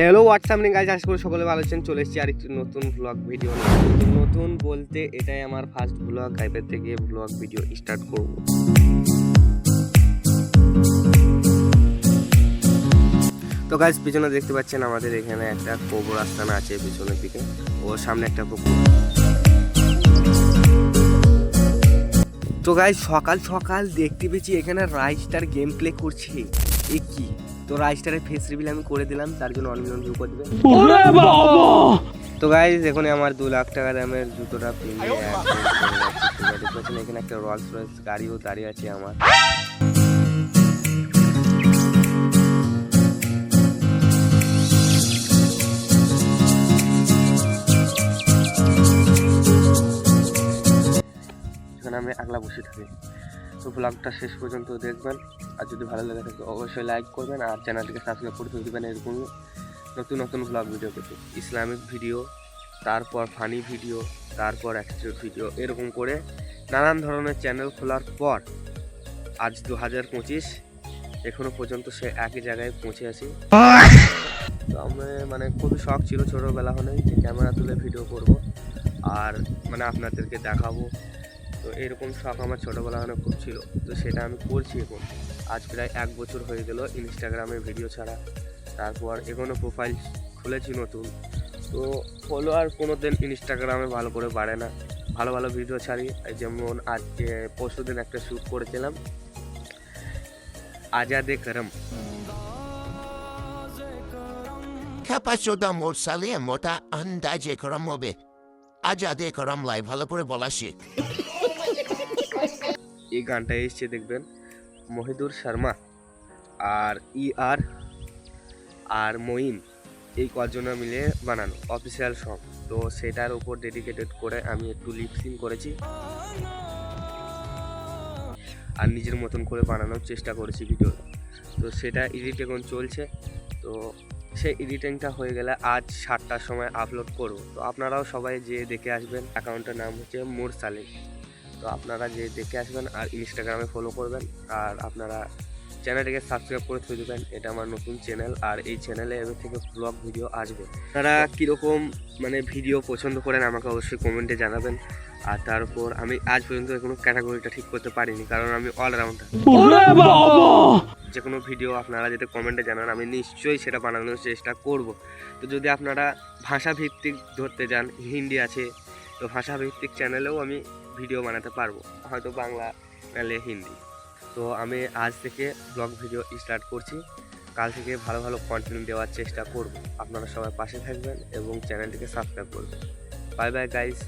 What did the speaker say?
Hello WhatsApp নিয়ে guys আশা করি সকলে ভালো আছেন। চলে এসেছি আরেকটি নতুন ব্লগ ভিডিও নতুন বলতে এটাই আমার ফার্স্ট ব্লগ এবার থেকে ব্লগ ভিডিও স্টার্ট করব। তো গাইজ পিছনে দেখতে পাচ্ছেন আমাদের এখানে একটা কবরস্থান আছে, পিছনের দিকে। ও সামনে একটা পুকুর। তো গাইজ সকাল সকাল দেখতে পেয়েছি এখানে রাইস্টার গেম প্লে করছে। এ কি? তো রাইস্টারের ফেস রিভিল আমি করে দিলাম তার জন্য অন মিলিয়ন ভিউ করে দেবেন তো গাইজ এখন আমার দু লাখ টাকা দামের জুতোটা পিনে এখানে একটা রয়্যালস রয়েলস গাড়িও দাঁড়িয়ে আছে আমার। এখানে আমি একলা বসে থাকি। ব্লগটা শেষ পর্যন্ত দেখবেন। আর যদি ভালো লেগে থাকে, অবশ্যই লাইক করবেন আর চ্যানেলটিকে সাবস্ক্রাইব করে দিয়ে দেবেন এরকম নতুন নতুন ব্লগ ভিডিও পেতে। ইসলামিক ভিডিও তারপর ফানি ভিডিও তারপর অ্যাক্সিডেন্ট ভিডিও এরকম করে নানান ধরনের চ্যানেল খোলার পর আজ দু হাজার পঁচিশ, এখনও পর্যন্ত সে একই জায়গায় পৌঁছে আছি। তো আমি মানে খুবই শখ ছিল ছোটোবেলা হলে যে ক্যামেরা তুলে ভিডিও করব। আর মানে আপনাদেরকে দেখাবো। তো এরকম শখ আমার ছোটোবেলা মানে খুব ছিল। তো সেটা আমি করছি এখন। আজ প্রায় এক বছর হয়ে গেল ইনস্টাগ্রামে ভিডিও ছাড়া। তারপর এখনও প্রোফাইল খুলেছি নতুন। তো ফলোয়ার কোনো দিন ইনস্টাগ্রামে ভালো করে বাড়ে না। ভালো ভালো ভিডিও ছাড়ি। যেমন আজকে পরশু দিন একটা শ্যুট করেছিলাম। আজাদে করম। Kapasyoda morsaliye mota andaje karam mobe. Ajade karam লাই ভালো করে বলা শিখ। এই গানটা এসছে দেখবেন, মহিদুর শর্মা আর ই আর আর মঈন, এই কজনা মিলে বানানো অফিসিয়াল সং তো সেটার উপর ডেডিকেটেড করে আমি একটু লিপসিং করেছি। আর নিজের মতন করে বানানোর চেষ্টা করেছি ভিডিও তো সেটা এডিট এখন চলছে। তো সেই এডিটিংটা হয়ে গেলে আজ সাতটার সময় আপলোড করব। তো আপনারাও সবাই যে দেখে আসবেন। অ্যাকাউন্টের নাম হচ্ছে মোর সালিম তো আপনারা যে দেখে আসবেন আর ইনস্টাগ্রামে ফলো করবেন আর আপনারা চ্যানেলটিকে সাবস্ক্রাইব করে থুয়ে দেবেন। এটা আমার নতুন চ্যানেল আর এই চ্যানেলে এবার থেকে ব্লগ ভিডিও আসবে। আপনারা কীরকম মানে ভিডিও পছন্দ করেন আমাকে অবশ্যই কমেন্টে জানাবেন। আর তার উপর আমি আজ পর্যন্ত কোনো ক্যাটাগরিটা ঠিক করতে পারিনি কারণ আমি অলরাউন্ডার যে কোনো ভিডিও আপনারা যেটা কমেন্টে জানান আমি নিশ্চয়ই সেটা বানানোর চেষ্টা করব। তো যদি আপনারা ভাষা ভিত্তিক ধরতে যান হিন্দি আছে তো ভাষাভিত্তিক চ্যানেলেও আমি ভিডিও বানাতে পারব। হয়তো বাংলা নাহলে হিন্দি। তো আমি আজ থেকে ব্লগ ভিডিও স্টার্ট করছি। কাল থেকে ভালো ভালো কন্টেন্ট দেওয়ার চেষ্টা করব। আপনারা সবাই পাশে থাকবেন এবং চ্যানেলটিকে সাবস্ক্রাইব করবেন। Bye bye guys